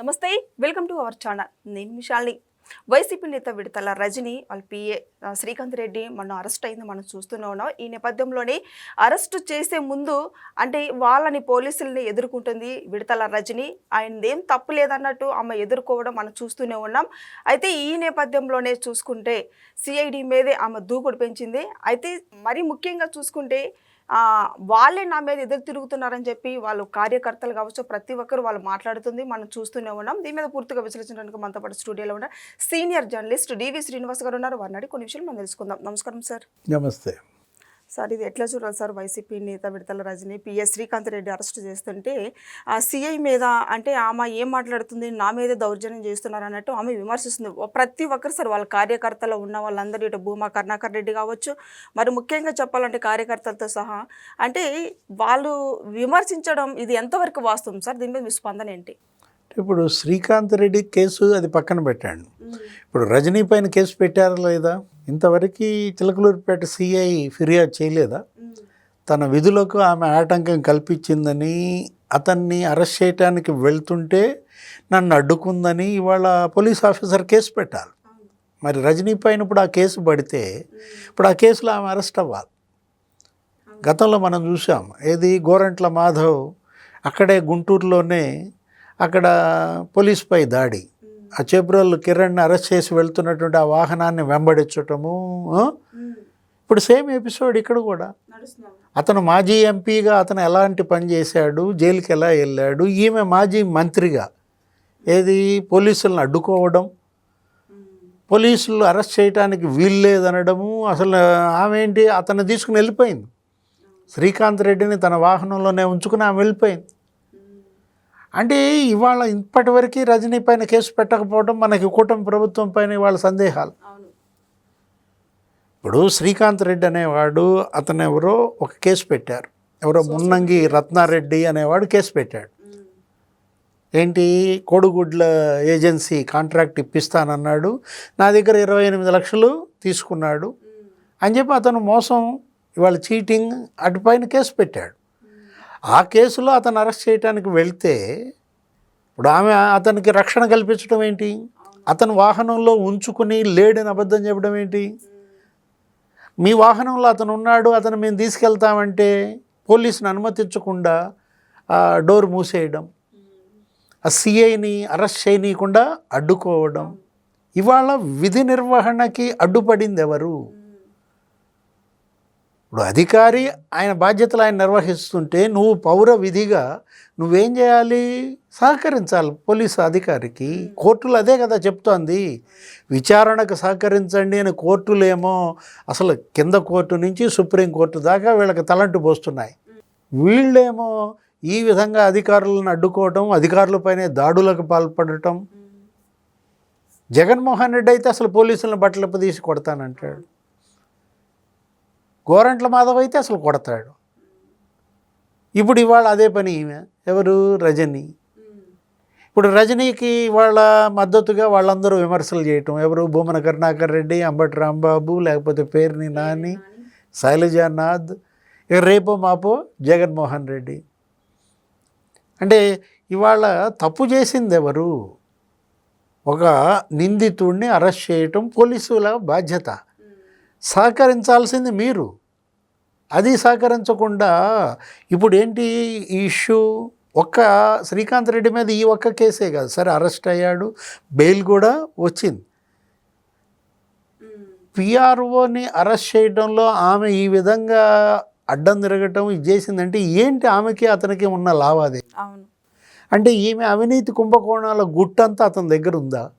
నమస్తే welcome to our channel. నేను విశాల్ని YCP నేత విడతల రజని వాళ్ళ పిఏ శ్రీకాంత్ రెడ్డి మనం అరెస్ట్ అయింది మనం చూస్తూనే ఉన్నాం. ఈ నేపథ్యంలోనే అరెస్ట్ చేసే ముందు అంటే వాళ్ళని పోలీసుల్ని ఎదుర్కొంటుంది విడతల రజని. ఆయనదేం తప్పు లేదన్నట్టు ఆమె ఎదుర్కోవడం మనం చూస్తూనే ఉన్నాం. అయితే ఈ నేపథ్యంలోనే చూసుకుంటే సిఐడి మీదే ఆమె దూకుడు పెంచింది. అయితే మరీ ముఖ్యంగా చూసుకుంటే వాళ్ళే నా మీద ఎదురు తిరుగుతున్నారని చెప్పి వాళ్ళు కార్యకర్తలు కావచ్చు ప్రతి ఒక్కరు వాళ్ళు మాట్లాడుతుంది. మనం చూస్తూనే ఉన్నాం. దీని మీద పూర్తిగా విశ్లేషించడానికి మనతో పాటు స్టూడియోలో ఉన్న సీనియర్ జర్నలిస్ట్ డివి శ్రీనివాస్ గారు ఉన్నారు. వారిని కొన్ని విషయాలు మనం తెలుసుకుందాం. నమస్కారం సార్. నమస్తే. సార్ ఇది ఎట్లా చూడాలి సార్? వైసీపీ నేత విడతల రజని పిఎస్ శ్రీకాంత్ రెడ్డి అరెస్ట్ చేస్తుంటే ఆ సిఐ మీద అంటే ఆమె ఏం మాట్లాడుతుంది నా మీద దౌర్జన్యం చేస్తున్నారు అన్నట్టు ఆమె విమర్శిస్తుంది. ప్రతి ఒక్కరు సార్ వాళ్ళ కార్యకర్తలు ఉన్న వాళ్ళందరూ ఇటు భూమా కరుణాకర్ రెడ్డి కావచ్చు మరి ముఖ్యంగా చెప్పాలంటే కార్యకర్తలతో సహా అంటే వాళ్ళు విమర్శించడం ఇది ఎంతవరకు వాస్తవం సార్? దీని మీద మీ స్పందన ఏంటి? ఇప్పుడు శ్రీకాంత్ రెడ్డి కేసు అది పక్కన పెట్టాడు. ఇప్పుడు రజనీ పైన కేసు పెట్టారా లేదా? ఇంతవరకు చిలకలూరుపేట సిఐ ఫిర్యాదు చేయలేదా? తన విధులకు ఆమె ఆటంకం కల్పించిందని అతన్ని అరెస్ట్ చేయడానికి వెళ్తుంటే నన్ను అడ్డుకుందని ఇవాళ పోలీస్ ఆఫీసర్ కేసు పెట్టాలి. మరి రజనీ పైన ఇప్పుడు ఆ కేసు పడితే ఇప్పుడు ఆ కేసులో ఆమె అరెస్ట్ అవ్వాలి. గతంలో మనం చూసాం ఏది గోరంట్ల మాధవ్ అక్కడే గుంటూరులోనే అక్కడ పోలీస్పై దాడి. ఆ చేబ్రోల్ కిరణ్ని అరెస్ట్ చేసి వెళ్తున్నటువంటి ఆ వాహనాన్ని వెంబడించటము? ఇప్పుడు సేమ్ ఎపిసోడ్ ఇక్కడ కూడా. అతను మాజీ ఎంపీగా అతను ఎలాంటి పని చేశాడు జైలుకి ఎలా వెళ్ళాడు ఈమె మాజీ మంత్రిగా. ఏది? పోలీసులను అడ్డుకోవడం. పోలీసులు అరెస్ట్ చేయడానికి వీల్లేదనడము అసలు ఆమె ఏంటి? అతను తీసుకుని వెళ్ళిపోయింది. శ్రీకాంత్ రెడ్డిని తన వాహనంలోనే ఉంచుకుని ఆమె వెళ్ళిపోయింది. అంటే ఇవాళ ఇప్పటివరకు రజనీ పైన కేసు పెట్టకపోవడం మనకి కూటమి ప్రభుత్వం పైన ఇవాళ సందేహాలు. ఇప్పుడు శ్రీకాంత్ రెడ్డి అనేవాడు అతను ఎవరో ఒక కేసు పెట్టారు. ఎవరో మున్నంగి రత్నారెడ్డి అనేవాడు కేసు పెట్టాడు. ఏంటి? కోడిగుడ్ల ఏజెన్సీ కాంట్రాక్ట్ ఇప్పిస్తానన్నాడు. నా దగ్గర ఇరవై ఎనిమిది లక్షలు తీసుకున్నాడు. అని చెప్పి అతను మోసం ఇవాళ చీటింగ్ అటుపైన కేసు పెట్టాడు. ఆ కేసులో అతను అరెస్ట్ చేయడానికి వెళ్తే ఇప్పుడు ఆమె అతనికి రక్షణ కల్పించడం ఏంటి? అతను వాహనంలో ఉంచుకుని లేడని అబద్ధం చెప్పడం ఏంటి? మీ వాహనంలో అతను ఉన్నాడు అతను మేము తీసుకెళ్తామంటే పోలీసుని అనుమతించకుండా డోర్ మూసేయడం ఆ సిఐని అరెస్ట్ చేయనీయకుండా అడ్డుకోవడం. ఇవాళ విధి నిర్వహణకి అడ్డుపడింది ఎవరు? ఇప్పుడు అధికారి ఆయన బాధ్యతలు ఆయన నిర్వహిస్తుంటే నువ్వు పౌర విధిగా నువ్వేం చేయాలి? సహకరించాలి. పోలీసు అధికారికి. కోర్టులు అదే కదా చెప్తోంది. విచారణకు సహకరించండి అని కోర్టులేమో అసలు కింద కోర్టు నుంచి సుప్రీం కోర్టు దాకా వీళ్ళకి తలంటు పోస్తున్నాయి. వీళ్ళేమో ఈ విధంగా అధికారులను అడ్డుకోవటం అధికారులపైనే దాడులకు పాల్పడటం. జగన్మోహన్ రెడ్డి అయితే అసలు పోలీసులను బట్టలు తీసి కొడతానంటాడు. గోరంట్ల మాధవ్ అయితే అసలు కొడతాడు. ఇప్పుడు ఇవాళ అదే పని ఎవరు? రజని. ఇప్పుడు రజనీకి వాళ్ళ మద్దతుగా వాళ్ళందరూ విమర్శలు చేయటం. ఎవరు? భూమన కరుణాకర్ రెడ్డి అంబటి రాంబాబు లేకపోతే పేరుని నాని శైలజానాథ్ ఇక రేపో మాపో జగన్మోహన్ రెడ్డి. అంటే ఇవాళ తప్పు చేసింది ఎవరు? ఒక నిందితుడిని అరెస్ట్ చేయటం పోలీసుల బాధ్యత. సహకరించాల్సింది మీరు. అది సహకరించకుండా ఇప్పుడు ఏంటి ఈ ఇష్యూ? ఒక్క శ్రీకాంత్ రెడ్డి మీద ఈ ఒక్క కేసే కాదు. సరే అరెస్ట్ అయ్యాడు బెయిల్ కూడా వచ్చింది. పిఆర్ఓని అరెస్ట్ చేయడంలో ఆమె ఈ విధంగా అడ్డం తిరగటం ఇది చేసిందంటే ఏంటి ఆమెకి అతనికి ఉన్న లావాదేవీ? అవును. అంటే ఈమె అవినీతి కుంభకోణాల గుట్టంతా అతని దగ్గర ఉందా?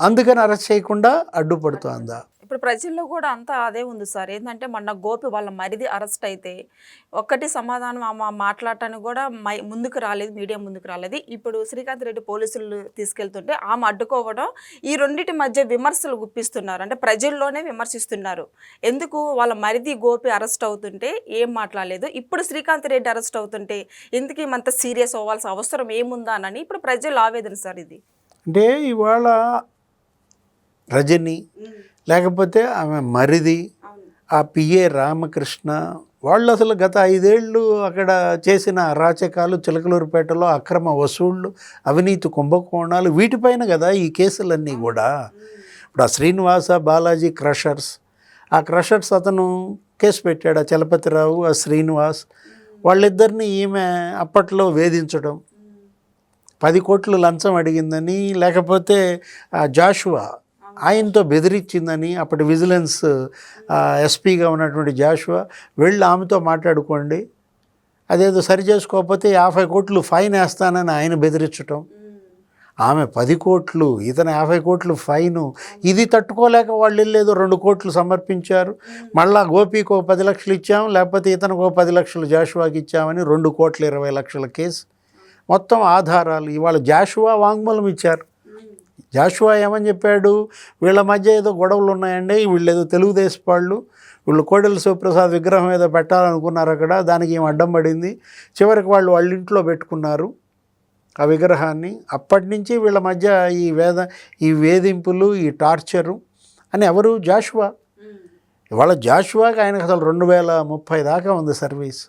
అందుకని అరెస్ట్ చేయకుండా అడ్డుపడుతుందా? ఇప్పుడు ప్రజల్లో కూడా అంతా అదే ఉంది సార్. ఏంటంటే మొన్న గోపి వాళ్ళ మరిది అరెస్ట్ అయితే ఒక్కటి సమాధానం ఆమె మాట్లాడటానికి కూడా మై ముందుకు రాలేదు మీడియా ముందుకు రాలేదు. ఇప్పుడు శ్రీకాంత్ రెడ్డి పోలీసులు తీసుకెళ్తుంటే ఆమె అడ్డుకోవడం ఈ రెండింటి మధ్య విమర్శలు గుప్పిస్తున్నారు. అంటే ప్రజల్లోనే విమర్శిస్తున్నారు. ఎందుకు వాళ్ళ మరిది గోపి అరెస్ట్ అవుతుంటే ఏం మాట్లాడలేదు? ఇప్పుడు శ్రీకాంత్ రెడ్డి అరెస్ట్ అవుతుంటే ఎందుకు ఏమంత సీరియస్ అవ్వాల్సిన అవసరం ఏముందా అని ఇప్పుడు ప్రజలు ఆవేదన సార్ ఇది. అంటే ఇవాళ రజని లేకపోతే ఆమె మరిది ఆ పిఏ రామకృష్ణ వాళ్ళు అసలు గత ఐదేళ్ళు అక్కడ చేసిన అరాచకాలు చిలకలూరుపేటలో అక్రమ వసూళ్ళు అవినీతి కుంభకోణాలు వీటిపైన కదా ఈ కేసులన్నీ కూడా. ఇప్పుడు ఆ శ్రీనివాస బాలాజీ క్రషర్స్ ఆ క్రషర్స్ అతను కేసు పెట్టాడు ఆ చలపతిరావు ఆ శ్రీనివాస్. వాళ్ళిద్దరిని ఈమె అప్పట్లో వేధించడం. పది కోట్లు లంచం అడిగిందని లేకపోతే ఆ జాషువా ఆయనతో బెదిరించిందని అప్పటి విజిలెన్స్ ఎస్పీగా ఉన్నటువంటి జాషువా వెళ్ళి ఆమెతో మాట్లాడుకోండి. అదేదో సరి చేసుకోకపోతే యాభై కోట్లు ఫైన్ వేస్తానని ఆయన బెదిరించటం. ఆమె పది కోట్లు ఇతను యాభై కోట్లు ఫైను. ఇది తట్టుకోలేక వాళ్ళు వెళ్ళేదో రెండు కోట్లు సమర్పించారు. మళ్ళా గోపికి ఒక పది లక్షలు ఇచ్చాం లేకపోతే ఇతనికి ఒక పది లక్షలు జాషువాకి ఇచ్చామని రెండు కోట్ల ఇరవై లక్షల కేసు. మొత్తం ఆధారాలు ఇవాళ జాషువా వాంగ్మూలం ఇచ్చారు. జాషువా ఏమని చెప్పాడు? వీళ్ళ మధ్య ఏదో గొడవలు ఉన్నాయండి వీళ్ళు ఏదో తెలుగుదేశం వాళ్ళు వీళ్ళు కోడెల శివప్రసాద్ విగ్రహం ఏదో పెట్టాలనుకున్నారు అక్కడ దానికి ఏం అడ్డం పడింది? చివరికి వాళ్ళు వాళ్ళ ఇంట్లో పెట్టుకున్నారు ఆ విగ్రహాన్ని. అప్పటి నుంచి వీళ్ళ మధ్య ఈ వేద ఈ వేధింపులు ఈ టార్చరు అని ఎవరు? జాషువా. ఇవాళ జాషువాకి ఆయనకు అసలు రెండు వేల ముప్పై దాకా ఉంది సర్వీస్.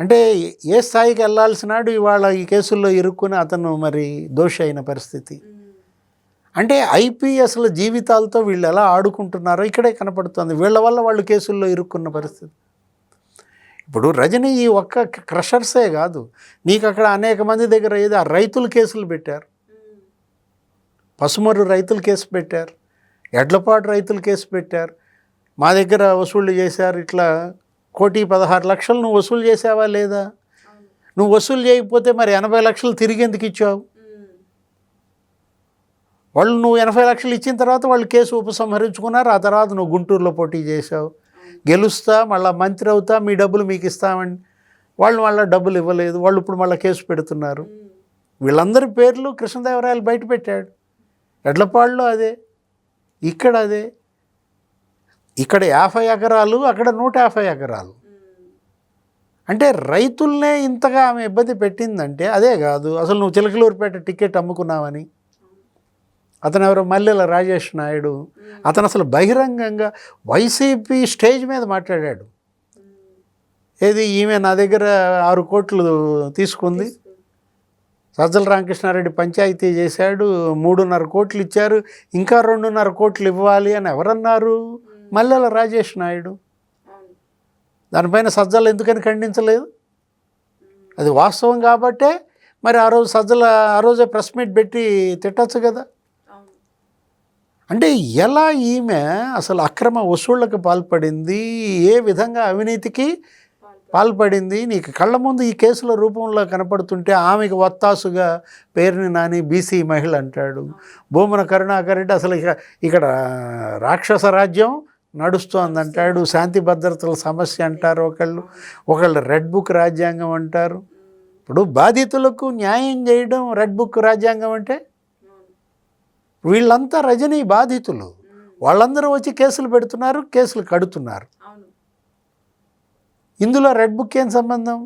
అంటే ఏ స్థాయికి వెళ్ళాల్సినాడు ఇవాళ ఈ కేసుల్లో ఇరుక్కుని అతను మరి దోషి అయిన పరిస్థితి. అంటే ఐపీఎస్ల జీవితాలతో వీళ్ళు ఎలా ఆడుకుంటున్నారో ఇక్కడే కనపడుతుంది. వీళ్ళ వల్ల వాళ్ళు కేసుల్లో ఇరుక్కున్న పరిస్థితి. ఇప్పుడు రజనీ ఈ ఒక్క క్రషర్సే కాదు. నీకు అక్కడ అనేక మంది దగ్గర ఏదో ఆ రైతులు కేసులు పెట్టారు. పసుమరు రైతులు కేసు పెట్టారు. ఎడ్లపాటు రైతులు కేసు పెట్టారు. మా దగ్గర వసూళ్ళు చేశారు ఇట్లా కోటి పదహారు లక్షలు నువ్వు వసూలు చేసావా లేదా? నువ్వు వసూలు చేయకపోతే మరి ఎనభై లక్షలు తిరిగి ఎందుకు ఇచ్చావు? వాళ్ళు నువ్వు ఎనభై లక్షలు ఇచ్చిన తర్వాత వాళ్ళు కేసు ఉపసంహరించుకున్నారు ఆ తర్వాత నువ్వు గుంటూరులో పోటీ చేసావు గెలుస్తా మళ్ళీ మంత్రి అవుతా మీ డబ్బులు మీకు ఇస్తామని. వాళ్ళు మళ్ళీ డబ్బులు ఇవ్వలేదు వాళ్ళు ఇప్పుడు మళ్ళీ కేసు పెడుతున్నారు. వీళ్ళందరి పేర్లు కృష్ణదేవరాయలు బయట పెట్టాడు. ఎడ్లపాడులో అదే ఇక్కడ అదే. ఇక్కడ యాభై ఎకరాలు అక్కడ నూట యాభై ఎకరాలు. అంటే రైతుల్నే ఇంతగా ఆమె ఇబ్బంది పెట్టిందంటే అదే కాదు అసలు నువ్వు చిలకలూరుపేట టికెట్ అమ్ముకున్నావని. అతను ఎవరో మల్లెల రాజేష్ నాయుడు. అతను అసలు బహిరంగంగా వైసీపీ స్టేజ్ మీద మాట్లాడాడు. ఏది ఈమె నా దగ్గర ఆరు కోట్లు తీసుకుంది. సజ్జల రామకృష్ణారెడ్డి పంచాయతీ చేశాడు మూడున్నర కోట్లు ఇచ్చారు ఇంకా రెండున్నర కోట్లు ఇవ్వాలి అని ఎవరన్నారు? మల్లెల రాజేష్ నాయుడు. దానిపైన సజ్జలు ఎందుకని ఖండించలేదు? అది వాస్తవం కాబట్టే మరి ఆ రోజు సజ్జల ఆ రోజే ప్రెస్ మీట్ పెట్టి తిట్టచ్చు కదా. అంటే ఎలా ఈమె అసలు అక్రమ వసూళ్ళకు పాల్పడింది? ఏ విధంగా అవినీతికి పాల్పడింది? నీకు కళ్ళ ముందు ఈ కేసుల రూపంలో కనపడుతుంటే ఆమెకు వత్తాసుగా పేరుని నాని బీసీ మహిళ అంటాడు. భూమన కరుణాకర్ రెడ్డి అసలు ఇక ఇక్కడ రాక్షస రాజ్యం నడుస్తోంది అంటాడు శాంతి భద్రతల సమస్య అంటారు ఒకళ్ళు ఒకళ్ళు రెడ్ బుక్ రాజ్యాంగం అంటారు. ఇప్పుడు బాధితులకు న్యాయం చేయడం రెడ్ బుక్ రాజ్యాంగం అంటే? వీళ్ళంతా రజనీ బాధితులు. వాళ్ళందరూ వచ్చి కేసులు పెడుతున్నారు కేసులు కడుతున్నారు. ఇందులో రెడ్ బుక్ ఏం సంబంధం?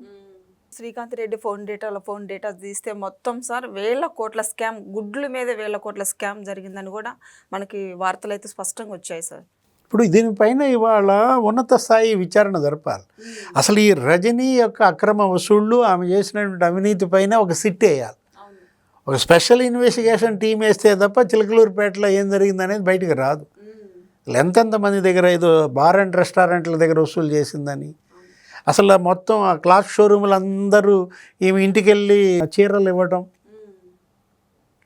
శ్రీకాంత్ రెడ్డి ఫోన్ డేటాలో ఫోన్ డేటా తీస్తే మొత్తం సార్ వేల కోట్ల స్కామ్ గుడ్ల మీద వేల కోట్ల స్కామ్ జరిగిందని కూడా మనకి వార్తలు అయితే స్పష్టంగా వచ్చాయి సార్. ఇప్పుడు దీనిపైన ఇవాళ ఉన్నత స్థాయి విచారణ జరపాలి. అసలు ఈ రజనీ యొక్క అక్రమ వసూళ్ళు ఆమె చేసినటువంటి అవినీతి పైన ఒక సిట్ వేయాలి. ఒక స్పెషల్ ఇన్వెస్టిగేషన్ టీం వేస్తే తప్ప చిలకలూరుపేటలో ఏం జరిగింది అనేది బయటికి రాదు. ఎంతెంత మంది దగ్గర ఏదో బార్ అండ్ రెస్టారెంట్ల దగ్గర వసూలు చేసిందని. అసలు మొత్తం ఆ క్లాత్ షోరూములు అందరూ ఈమె ఇంటికి వెళ్ళి చీరలు ఇవ్వటం.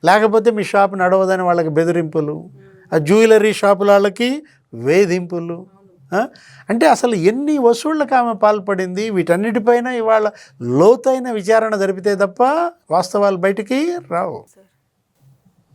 లేకపోతే మీ షాప్ నడవదని వాళ్ళకి బెదిరింపులు. ఆ జ్యువెలరీ షాపుల వాళ్ళకి వేధింపులు అంటే అసలు ఎన్ని వసూళ్ళకు ఆమె పాల్పడింది? వీటన్నిటిపైన ఇవాళ లోతైన విచారణ జరిపితే తప్ప వాస్తవాలు బయటికి రావు.